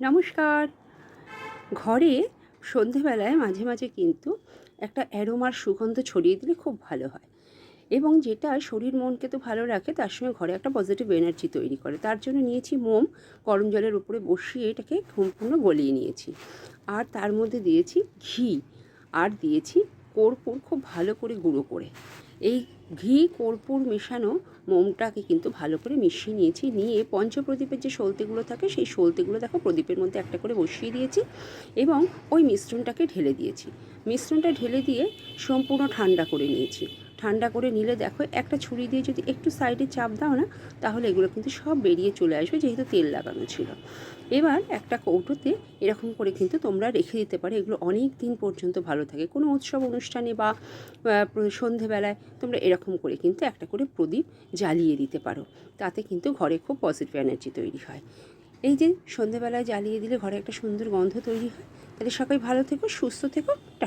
নমস্কার। ঘরে সন্ধেবেলায় মাঝে মাঝে কিন্তু একটা অ্যারোমার সুগন্ধ ছড়িয়ে দিলে খুব ভালো হয় এবং যেটা শরীর মনকে তো ভালো রাখে, তার সঙ্গে ঘরে একটা পজিটিভ এনার্জি তৈরি করে। তার জন্য নিয়েছি মোম, গরম জলের উপরে বসিয়ে এটাকে সম্পূর্ণ গলিয়ে নিয়েছি। আর তার মধ্যে দিয়েছি ঘি, আর দিয়েছি কর্পূর খুব ভালো করে গুঁড়ো করে। এই ঘি কর্পূর মেশানো মোমটাকে কিন্তু ভালো করে মিশিয়ে নিয়েছি। নিয়ে পঞ্চপ্রদীপের যে সলতেগুলো থাকে, সেই সলতেগুলো দেখো প্রদীপের মধ্যে একটা করে বসিয়ে দিয়েছি এবং ওই মিশ্রণটাকে ঢেলে দিয়েছি। মিশ্রণটা ঢেলে দিয়ে সম্পূর্ণ ঠান্ডা করে নিয়েছি। ঠান্ডা করে নিলে দেখো একটা ছুরি দিয়ে যদি একটু সাইডে চাপ দাও না, তাহলে এগুলো কিন্তু সব বেরিয়ে চলে আসবে, যেহেতু তেল লাগানো ছিল। এবার একটা কৌটোতে এরকম করে কিন্তু তোমরা রেখে দিতে পারো, এগুলো অনেক দিন পর্যন্ত ভালো থাকে। কোনো উৎসব অনুষ্ঠানে বা সন্ধেবেলায় তোমরা এরকম করে কিন্তু একটা করে প্রদীপ জ্বালিয়ে দিতে পারো। তাতে কিন্তু ঘরে খুব পজিটিভ এনার্জি তৈরি হয়। এই যে সন্ধেবেলায় জ্বালিয়ে দিলে ঘরে একটা সুন্দর গন্ধ তৈরি হয়। তাহলে সবাই ভালো থেকো, সুস্থ থেকো টাটা